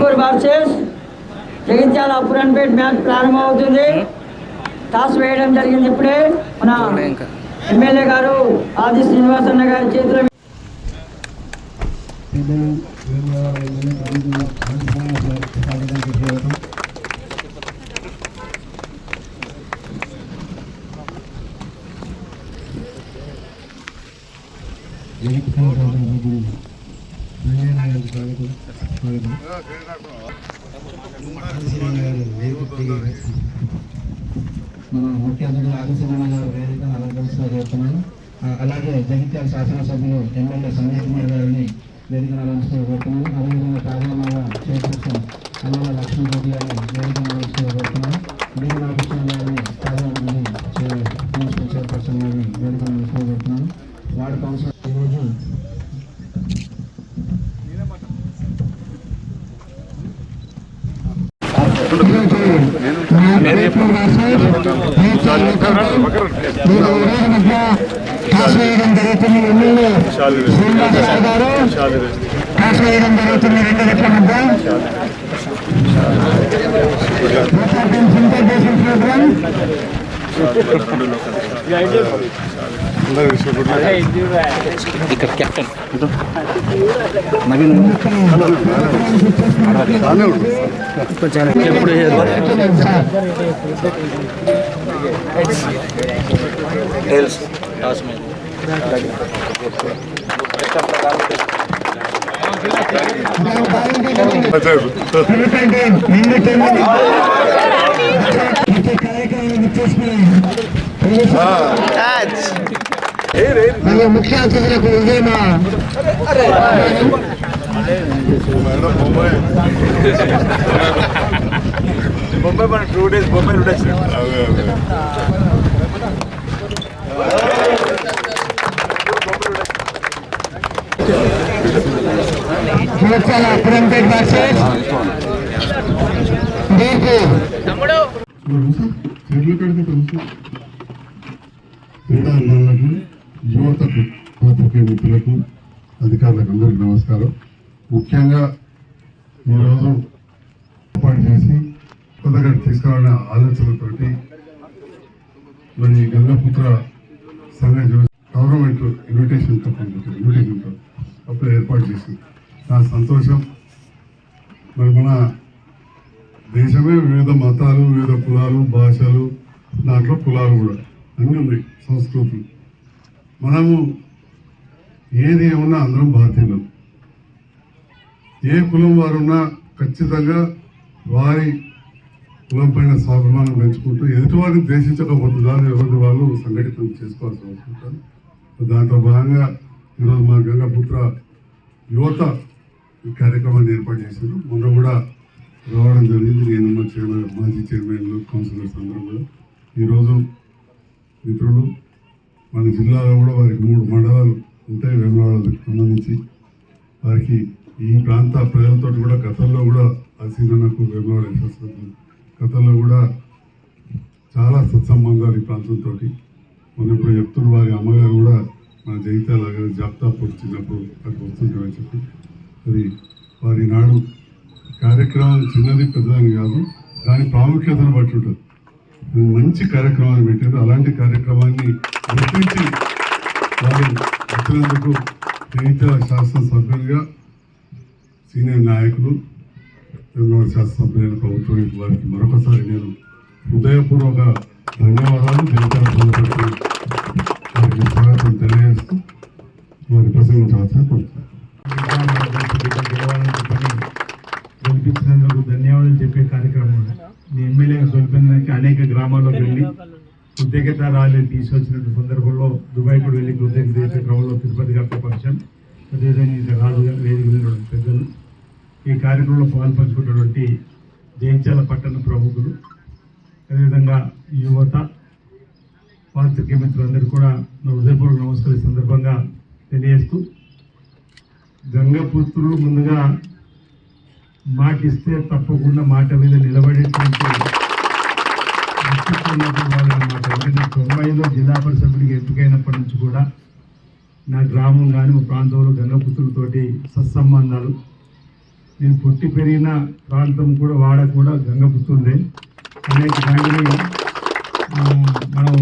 Guntur versus Jagtial అపురన్పేట్ match ప్రారంభమవుతుంది. Toss వేయడం జరిగింది ఇప్పుడే. మన ఎమ్మెల్యే గారు ఆది శ్రీనివాస్ అన్న గారి చేతిలో ఎమ్మెల్యే వేదిక గారు మన ముఖ్య అతిథులు ఆదిశీలన్న గారు వేదిక అలంకరిస్తూ చేస్తున్నాను. అలాగే జగిత్యాల శాసనసభ్యులు ఎమ్మెల్యే సంజయ్ కుమార్ గారిని వేదికను అలంకరిస్తూ కోరుతున్నాను అదేవిధంగా కార్యక్రమాల చైర్పర్సన్ అల్లల లక్ష్మీపతి గారిని వేదికను అలంకరిస్తూ కోరుతున్నాను బీడి రామకృష్ణ గారిని కార్యక్రమాన్ని మున్సిపల్ చైర్పర్సన్ గారిని వేదిక అలంకరిస్తూ కోరుతున్నాను వార్డు కౌన్సిలర్ ఈరోజు టాస్ వేయడం జరుగుతుంది ఎమ్మెల్యే శ్రీనివాసరావు గారు టాస్ వేయడం జరుగుతుంది రెండు రెట్ల మధ్య ప్రోగ్రామ్ नवीन ఎప్పుడు టైల్స్ టాస్ మీద కార్యక్రమం మరియు ముఖ్య అతిథులకు విజయమా బొంబాయి మన టూ డేస్ బొంబాయి వర్సెస్. తెలుసు క్రీడా అభిమానులకు యువతకు పాత్రికే మిత్రులకు అధికారులకు అందరికీ నమస్కారం. ముఖ్యంగా ఈరోజు ఏర్పాటు చేసి కొత్తగా తీసుకురావాలనే ఆలోచనతోటి మరి గంగపుత్ర సంఘం గవర్నమెంట్ ఇన్విటేషన్ తప్పనిసరి ఇన్విటేషన్ అప్పుడు ఏర్పాటు చేసింది. నా సంతోషం. మరి మన దేశమే వివిధ మతాలు వివిధ కులాలు భాషలు దాంట్లో కులాలు కూడా అన్నీ ఉన్నాయి. సంస్కృతులు. మనము ఏది ఏమన్నా అందరం భారతీయులు ఏ కులం వారున్నా ఖచ్చితంగా వారి కులం పైన స్వాభిమానం పెంచుకుంటూ ఎదుటివారిని ద్వేషించకపోతే దాన్ని ఎవరి వాళ్ళు సంఘటితం చేసుకోవాల్సి వస్తుంటారు దాంట్లో భాగంగా ఈరోజు మా గంగపుత్ర యువత ఈ కార్యక్రమాన్ని ఏర్పాటు చేశారు మొన్న కూడా రావడం జరిగింది. నేను మా చైర్మన్ మాజీ చైర్మన్లు కౌన్సిలర్స్ అందరం కూడా. ఈరోజు మిత్రులు మన జిల్లాలో కూడా వారికి మూడు మండలాలు ఉంటాయి వేములవాడకు సంబంధించి. వారికి ఈ ప్రాంత ప్రజలతో కూడా గతంలో కూడా అసీనకు వేములవాడ శాస్త్రం గతంలో కూడా చాలా సత్సంబంధాలు ఈ ప్రాంతంతో మొన్న ఇప్పుడు చెప్తున్న వారి అమ్మగారు కూడా మన జగిత్యాల జాప్తాపూర్ చిన్నప్పుడు అక్కడ వస్తుంటామని చెప్పి. అది వారి నాడు కార్యక్రమం చిన్నది పెద్దదని కాదు దాని ప్రాముఖ్యతను బట్టి ఉంటుంది. మంచి కార్యక్రమాన్ని పెట్టారు అలాంటి కార్యక్రమాన్ని గుర్తించి వారు వచ్చినందుకు జగిత్యాల శాసనసభ్యులుగా సీనియర్ నాయకులు తెలంగాణ శాసనసభ్యులైన ప్రభుత్వం వారికి మరొకసారి నేను హృదయపూర్వక ధన్యవాదాలు జగిత్యాల ప్రజలకు వారికి స్వాగతం తెలియజేస్తూ వారి ప్రసంగించవలసిన కోరుతున్నాను గెలవాలని చెప్పని గెలిపించినందుకు ధన్యవాదాలు చెప్పే కార్యక్రమం మీ ఎమ్మెల్యేగా తొలిపినందుకు అనేక గ్రామాల్లోకి వెళ్ళి కృతజ్ఞత రాలేదు తీసుకొచ్చినటువంటి సందర్భంలో దుబాయ్ కూడా వెళ్ళి కృతజ్ఞత చేసే క్రమంలో తిరుపతి గారి ఫంక్షన్ అదేవిధంగా రాజు వేదిక మీద ఉన్నటువంటి పెద్దలు ఈ కార్యక్రమంలో పాల్పంచుకున్నటువంటి జయించాల పట్టణ ప్రముఖులు అదేవిధంగా యువత పాత్రికేయ మిత్రులందరూ కూడా నా హృదయపూర్వక నమస్కారం సందర్భంగా తెలియజేస్తూ గంగపుత్రులు ముందుగా మాటిస్తే తప్పకుండా మాట మీద నిలబడేటువంటి వాళ్ళు అన్నమాట. ఎందుకంటే తొంభైలో జిల్లా పరిషత్తుడికి ఎంపికైనప్పటి నుంచి కూడా నా గ్రామం కానీ మా ప్రాంతంలో గంగపుత్రులతోటి సత్సంబంధాలు. నేను పుట్టి పెరిగిన ప్రాంతం కూడా వాడ కూడా గంగపుత్రుందే అనేక దానిని మనం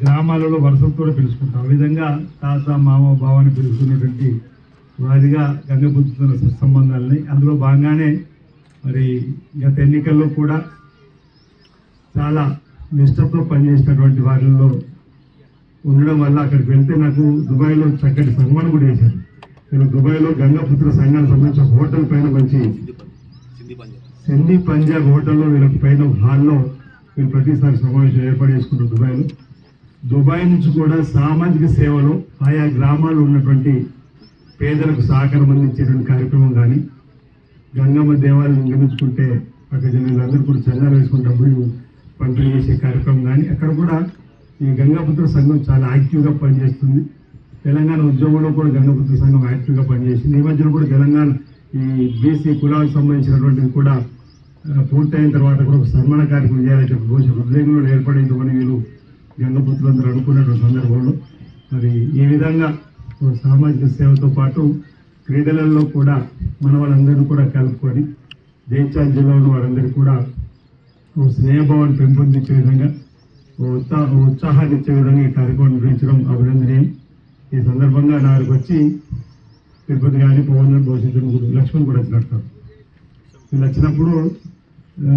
గ్రామాలలో వరుసలతో పిలుచుకుంటాం. ఆ విధంగా తాత మామ బావని పిలుచుకున్నటువంటి వారిగా గంగపుత్రుతున్న సత్సంబంధాలని అందులో భాగంగానే మరి గత ఎన్నికల్లో కూడా చాలా నిష్టతో పనిచేసినటువంటి వారిలో ఉండడం వల్ల అక్కడికి వెళ్తే నాకు దుబాయ్లో చక్కటి సన్మానం కూడా వేశారు నేను దుబాయ్లో గంగాపుత్ర సంఘానికి సంబంధించిన హోటల్ పైన మంచి సింధీ పంజాబ్ హోటల్లో వీళ్ళకి పైన హాల్లో వీళ్ళు ప్రతిసారి సమావేశం ఏర్పాటు చేసుకుంటారు దుబాయ్లో. దుబాయ్ నుంచి కూడా సామాజిక సేవలో ఆయా గ్రామాల్లో ఉన్నటువంటి పేదలకు సహకారం అందించేటువంటి కార్యక్రమం కానీ గంగమ్మ దేవాలయం నిర్మించుకుంటే అక్కడ వీళ్ళందరూ కూడా చందాలు వేసుకుని డబ్బులు పంపిణీ చేసే కార్యక్రమం కానీ అక్కడ కూడా ఈ గంగాపుత్ర సంఘం చాలా యాక్టివ్గా పనిచేస్తుంది. తెలంగాణ ఉద్యోగంలో కూడా గంగాపుత్ర సంఘం యాక్టివ్గా పనిచేసింది. ఈ మధ్యలో కూడా తెలంగాణ ఈ బీసీ కులాలకు సంబంధించినటువంటివి కూడా పూర్తయిన తర్వాత కూడా ఒక సన్మాన కార్యక్రమం చేయాలని చెప్పి బహుశా హృదయంలో ఏర్పడేందుకని వీళ్ళు గంగపుత్రులందరూ అనుకున్నటువంటి సందర్భంలో. మరి ఈ విధంగా సామాజిక సేవతో పాటు క్రీడలలో కూడా మన వాళ్ళందరినీ కూడా కలుపుకొని జైచాల్ జిల్లాలో వారందరికీ కూడా ఒక స్నేహభావాన్ని పెంపొందించే విధంగా ఓ ఉత్సాహాన్ని ఇచ్చే విధంగా ఈ కార్యక్రమం నిర్వహించడం అభినందనీయం. ఈ సందర్భంగా నాకు వచ్చి తిరుపతి కానీ పవన్ భవిష్యత్తు లక్ష్మణ్ కూడా వచ్చినట్టు. వీళ్ళు వచ్చినప్పుడు ఆ,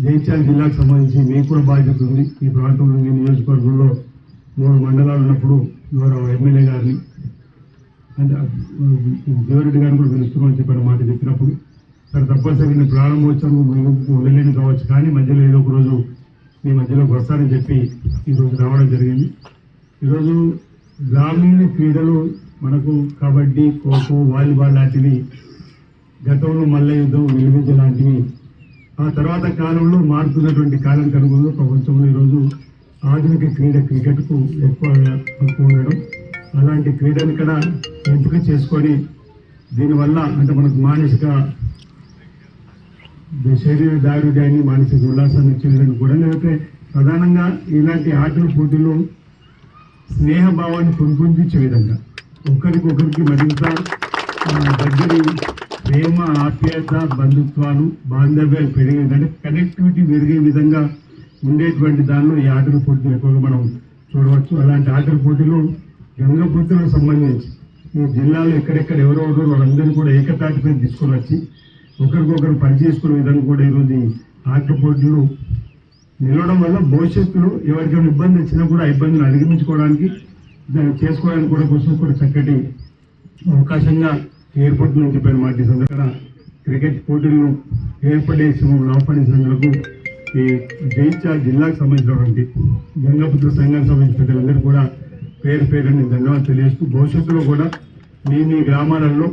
జైత్యాల జిల్లాకు సంబంధించి మీకు కూడా బాధ్యత ఉంది. ఈ ప్రాంతంలో మీ నియోజకవర్గంలో మూడు మండలాలు ఉన్నప్పుడు గౌరవ ఎమ్మెల్యే గారిని అంటే ఆ, దేవరెడ్డి గారిని కూడా పిలుస్తున్నామని చెప్పిన మాట చెప్పినప్పుడు సరే తప్పనిసరి ప్రారంభోత్సవం మేము ఉండలేని కావచ్చు కానీ మధ్యలో ఏదో ఒక రోజు మీ మధ్యలోకి వస్తానని చెప్పి ఈరోజు రావడం జరిగింది. ఈరోజు గ్రామీణ క్రీడలు మనకు కబడ్డీ ఖోఖో వాలీబాల్ లాంటివి గతంలో మల్ల యుద్ధం నిలువించ లాంటివి. ఆ తర్వాత కాలంలో మారుతున్నటువంటి కాలం కనుగొంలో ప్రపంచంలో ఈరోజు ఆధునిక క్రీడ క్రికెట్కు ఎక్కువ హక్కు ఉండడం. అలాంటి క్రీడను కూడా ఎంపిక చేసుకొని దీనివల్ల అంటే మనకు మానసిక శరీర దారుడ్యాన్ని మానసిక ఉల్లాసాన్ని ఇచ్చే విధంగా కూడా లేకపోతే ప్రధానంగా ఇలాంటి ఆటల పోటీలు స్నేహభావాన్ని పెంపొందించే విధంగా ఒకరికొకరికి మరింత దగ్గరి ప్రేమ ఆప్యాయత బంధుత్వాలు బాంధవ్యాలు పెరిగే విధంగా కనెక్టివిటీ పెరిగే విధంగా ఉండేటువంటి దానిలో ఈ ఆటల పోటీలు ఎక్కువగా మనం చూడవచ్చు. అలాంటి ఆటల పోటీలు గంగపుత్రులకు సంబంధించి ఈ జిల్లాలో ఎక్కడెక్కడ ఎవరెవరో వాళ్ళందరినీ కూడా ఏకతాటిపై తీసుకొని వచ్చి ఒకరికొకరు పనిచేసుకునే విధంగా కూడా ఈరోజు ఈ పోటీలు నిలవడం వల్ల భవిష్యత్తులో ఎవరికైనా ఇబ్బంది వచ్చినా కూడా ఆ ఇబ్బందులు అధిగమించుకోవడానికి దాన్ని చేసుకోవడానికి కూడా కోసం కూడా చక్కటి అవకాశంగా ఏర్పడుతుందని చెప్పాను మాట సందర్భంగా క్రికెట్ పోటీలను ఏర్పడే లాభపడేసినందుకు ఈ జైత్య జిల్లాకు సంబంధించినటువంటి గంగపుత్ర సంఘానికి సంబంధించిన పెద్దలందరూ కూడా పేరు పేరు నేను ధన్యవాదాలు తెలియజేస్తూ భవిష్యత్తులో కూడా మీ మీ గ్రామాలలో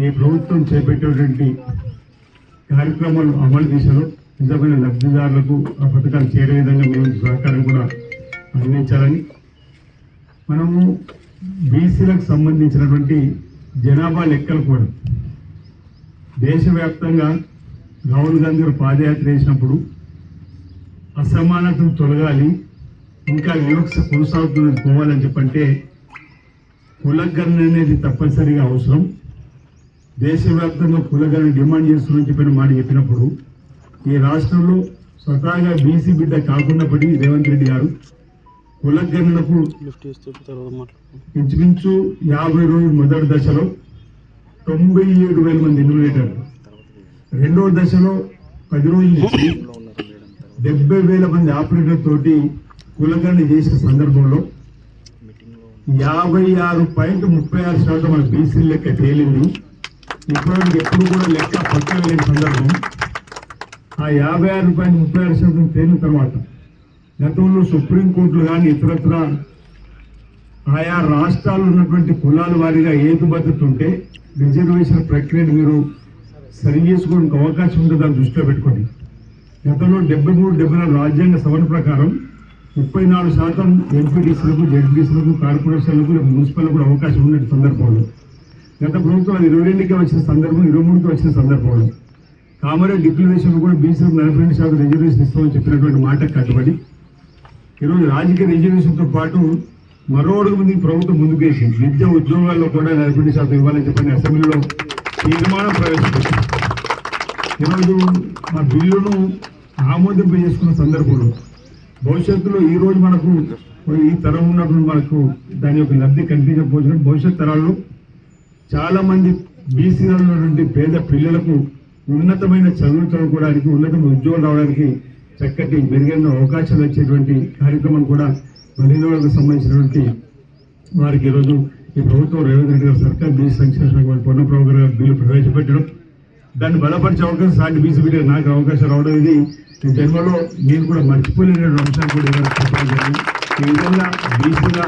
ఈ ప్రభుత్వం చేపట్టేటువంటి కార్యక్రమాలు అమలు దిశలో నిజమైన లబ్ధిదారులకు ఆ పథకాలు చేరే విధంగా మేము సహకారం కూడా అందించాలని. మనము బీసీలకు సంబంధించినటువంటి జనాభా లెక్కలు కూడా దేశవ్యాప్తంగా రాహుల్ గాంధీ గారు పాదయాత్ర చేసినప్పుడు అసమానతలు తొలగాలి ఇంకా వివక్ష కొనసాగుతున్నది పోవాలని చెప్పంటే కులగణన అనేది తప్పనిసరిగా అవసరం. దేశవ్యాప్తంగా కులగణన డిమాండ్ చేస్తున్నామని చెప్పిన మాట చెప్పినప్పుడు ఈ రాష్ట్రంలో స్వతహాగా బీసీ బిడ్డ కాకున్నప్పటికీ రేవంత్ రెడ్డి గారు కులగణనకు ఇంచుమించు యాభై రోజులు మొదటి దశలో తొంభై ఏడు వేల మంది ఎన్నులేటారు. రెండవ దశలో పది రోజులు ఇచ్చి డెబ్బై వేల మంది ఆపరేటర్ తోటి కులగణన చేసిన సందర్భంలో యాభై ఆరు పాయింట్ ముప్పై ఆరు శాతం మన బీసీ లెక్క తేలింది. ఇప్పటివరకు ఎప్పుడు కూడా లెక్క పక్కన లేని సందర్భం. ఆ యాభై ఆరు రూపాయలు ముప్పై ఆరు శాతం తేలిన తర్వాత గతంలో సుప్రీంకోర్టులు కానీ ఇతరత్ర ఆయా రాష్ట్రాలు ఉన్నటువంటి కులాల వారీగా ఏది భద్రత రిజర్వేషన్ ప్రక్రియను మీరు సరి చేసుకోవడానికి అవకాశం ఉంటే దాన్ని దృష్టిలో పెట్టుకోండి. గతంలో డెబ్బై మూడు డెబ్బై నాలుగు రాజ్యాంగ సవరణ ప్రకారం ముప్పై నాలుగు శాతం ఎంపీటీసీలకు జడ్పీసీలకు కార్పొరేషన్లకు మున్సిపల్లకు కూడా అవకాశం ఉన్న సందర్భంలో గత ప్రభుత్వం ఇరవై రెండుకి వచ్చిన సందర్భం ఇరవై మూడుకి వచ్చిన సందర్భంలో కామారెడ్డి డిక్లరేషన్ కూడా బీసీ నలభై రెండు శాతం రిజర్వేషన్ ఇస్తామని చెప్పినటువంటి మాట కట్టుబడి ఈరోజు రాజకీయ రిజర్వేషన్తో పాటు మరో అడుగు ముందు ప్రభుత్వం ముందుకేసింది. విద్య ఉద్యోగాల్లో కూడా నలభై రెండు శాతం ఇవ్వాలని చెప్పని అసెంబ్లీలో తీర్మానం ప్రవేశపెట్టింది. ఈరోజు మా బిల్లును ఆమోదింప చేసుకున్న సందర్భంలో భవిష్యత్తులో ఈ రోజు మనకు ఈ తరం ఉన్నప్పుడు మనకు దాని యొక్క లబ్ధి కనిపించకపోవచ్చు. భవిష్యత్ తరాల్లో చాలా మంది బీసీలో ఉన్నటువంటి పేద పిల్లలకు ఉన్నతమైన చదువులు చదువుకోవడానికి ఉన్నతమైన ఉద్యోగం రావడానికి చక్కటి మెరుగైన అవకాశాలు వచ్చేటువంటి కార్యక్రమం కూడా బలహీన సంబంధించినటువంటి వారికి ఈరోజు ఈ ప్రభుత్వం రేవంత్ రెడ్డి గారు సర్కార్ బీసీ సంక్షేమ వారి పొన్నప్రభు గారు బిల్లు ప్రవేశపెట్టడం. దాన్ని బలపరిచే అవకాశం సాటి బీసీ బిడ్డ నాకు అవకాశం రావడం ఇది. జన్మలో నేను కూడా మర్చిపోలేని అంశాన్ని కూడా చెప్పడం జరిగింది. ఈ విధంగా బీసీగా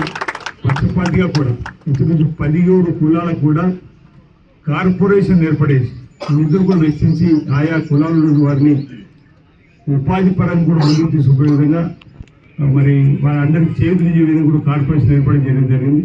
పక్షపాతిగా కూడా ఇంచుమించు పదిహేడు కులాలకు కూడా కార్పొరేషన్ ఏర్పడేసి నిధులు కూడా వెచ్చించి ఆయా కులాల వారిని ఉపాధి పరంగా కూడా ముందుకు తీసుకుపోయే విధంగా మరి వారందరికీ చేతులు విధంగా కూడా కార్పొరేషన్ ఏర్పడడం జరిగింది.